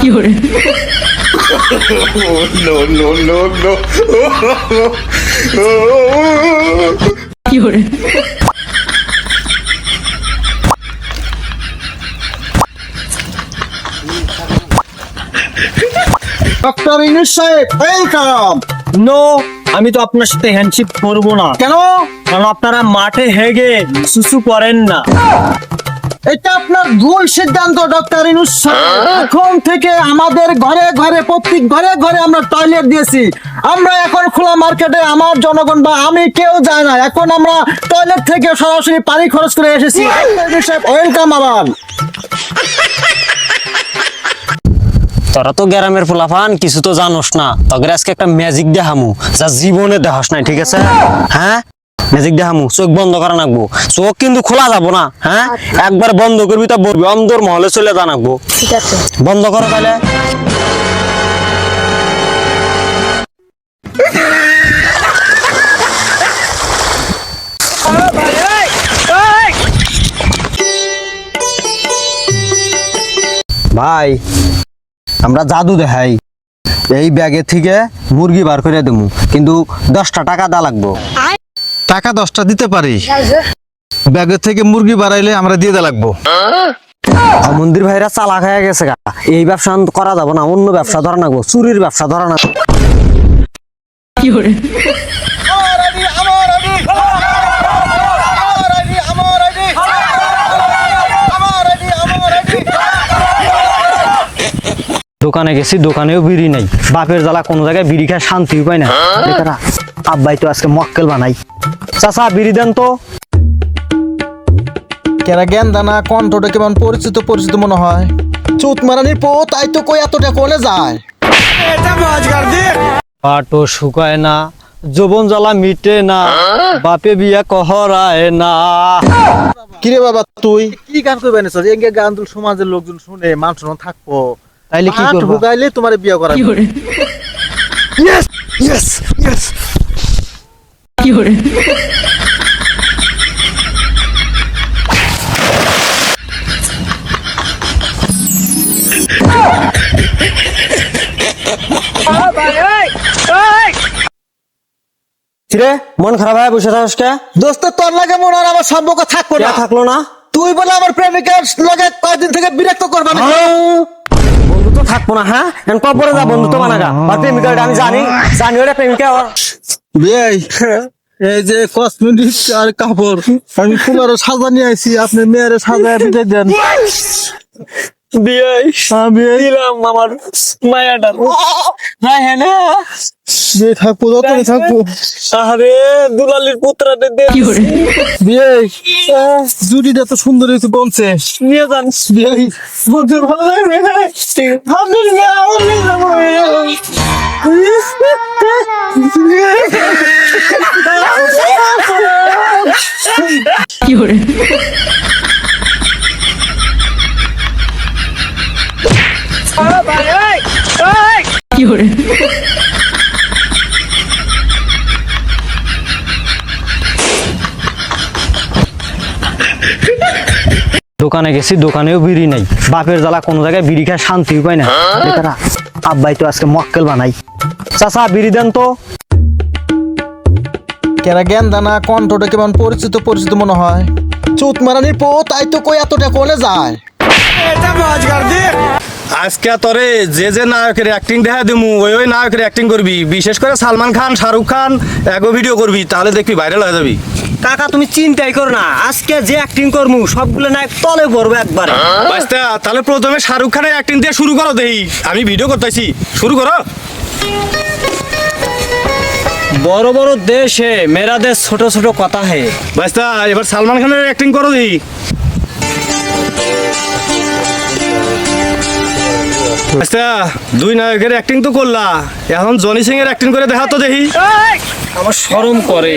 কি করে কি করে সাহেব ওয়েলকাম নো আমি তো আপনার সাথে হ্যান্ডশিপ করব না। কেন? কারণ আপনারা মাঠে হেগে সুসু করেন না। এটা আপনার ভুল সিদ্ধান্ত ডক্টর ইনুস এখন থেকে আমাদের ঘরে ঘরে প্রত্যেক ঘরে ঘরে আমরা টয়লেট দিয়েছি। আমরা এখন খোলা মার্কেটে আমার জনগণ বা আমি কেউ যায় না। এখন আমরা টয়লেট থেকে সরাসরি পানি খরচ করে এসেছি। ওয়েলকাম আবার। তোরা তো গ্রামের পোলাফান কিছু তো জানোস না। তবে আজকে একটা ম্যাজিক দেখামু যা জীবনে দেখাস নাই ঠিক আছে? হ্যাঁ? ম্যাজিক দেখামু চোখ বন্ধ করা নাকবো। চোখ কিন্তু খোলা যাব না হ্যাঁ? একবার বন্ধ করবি তা বলবি অন্দর মহলে চলে জানাকবো ঠিক আছে। বন্ধ করো তাহলে। ভাই আমরা জাদু দেখাই। এই ব্যাগের থেকে মুরগি বার করে দেবো কিন্তু দশটা টাকা দা লাগবো। টাকা দশটা দিতে পারি? ব্যাগের থেকে মুরগি বাড়াইলে আমরা দিয়ে দে লাগবো। মন্দির ভাইরা চালাক হয়ে গেছে গা। এই ব্যবসা করা যাব না অন্য ব্যবসা ধরা নাগবো চুরির ব্যবসা ধরা না দোকানে গেছি দোকানেও বিড়ি নাই। বাপের জ্বালা কোনো জায়গায় বিড়ি খায় শান্তি পায় না। বেটারা আব্বাই তো আজকে মক্কেল বানাই। চাচা বিড়ি দেন তো। কেরা জ্ঞান দানা কণ্ঠটা কেমন পরিচিত পরিচিত মনে হয়? চুত মারানির পো তাই তো কই এতটা কোলে যায়? পাটো শুকায় না যৌবন জ্বালা মিটে না বাপে বিয়া কহরায় না। কিরে বাবা তুই? কি গান করবে না এঙ্গে গান তুল সমাজের লোকজন শুনে মানুষ থাকব। তাইলে কি করব? ঢুকাইলে তোমার বিয়ে করা? কিরে? মন খারাপ হয়ে বসে থাকস কে? দোস্ত তোর লাগে মনে আর আমার সম্পর্ক থাকব কে না। থাকল না? তুই বলে আমার প্রেমিকার লগে কয়দিন থেকে বিরক্ত করবা? না বন্ধু তো থাকব না হ্যাঁ? কবরে যা বন্ধু তোমার আগা আর প্রেমিকা আমি জানি জানি ওটা প্রেমিকা বিয়াই এই যে কসমেটিক আর কাপড় আমি ফুলারও সাজা নিয়ে আইছি আপনি মেয়ের সাজা দিতে দেন। দিলাম আমার মায়াটার। না হ্যাঁ না। বিয়ে থাকব যতই থাকব। আরে দুলালির পুত্রাতে দে। বিয়ে জুটিটা তো সুন্দর হয়েছে বলছে। নিয়ে যান। বিয়ে বলতে ভালো লাগবে আপনার বিয়ে আমার বিয়ে যাব। দোকানে গেছি দোকানেও বিড়ি নাই। বাপের জ্বালা কোনো জায়গায় বিড়ি খায় শান্তি পাই না। বেটারা আব্বাই তো আজকে মক্কেল বানাই। চাচা বিড়ি দেন তো। কেরা জ্ঞান দানা কণ্ঠটা কেমন পরিচিত পরিচিত মনে হয়। চুত মারানির পো তাই তো কই এতটা কলে যায়। আজকে তোরে যে যে নায়কের অ্যাক্টিং দেখা দিমু ওই ওই নায়কের অ্যাক্টিং করবি। বিশেষ করে সালমান খান শাহরুখ খান এগো ভিডিও করবি তাহলে দেখবি ভাইরাল হয়ে যাবি। কাকা তুমি চিন্তাই করো না। আজকে যে অ্যাক্টিং করমু সবগুলো না তলে পড়ব একবারে। বাস্তা তাহলে প্রথমে শাহরুখ খানের অ্যাক্টিং দিয়ে শুরু করো দেহি আমি ভিডিও করতেছি। শুরু করো। বড় বড় দেশ হে মেরা দেশ ছোট ছোট কথা হে। বাস্তা এবার সালমান খানের অ্যাক্টিং করো দেহি বাস্তা দুই নায়কের অ্যাক্টিং তো করলা। এখন জনি সিং এর অ্যাক্টিং করে দেখা তো দেখি। আমার শরম করে।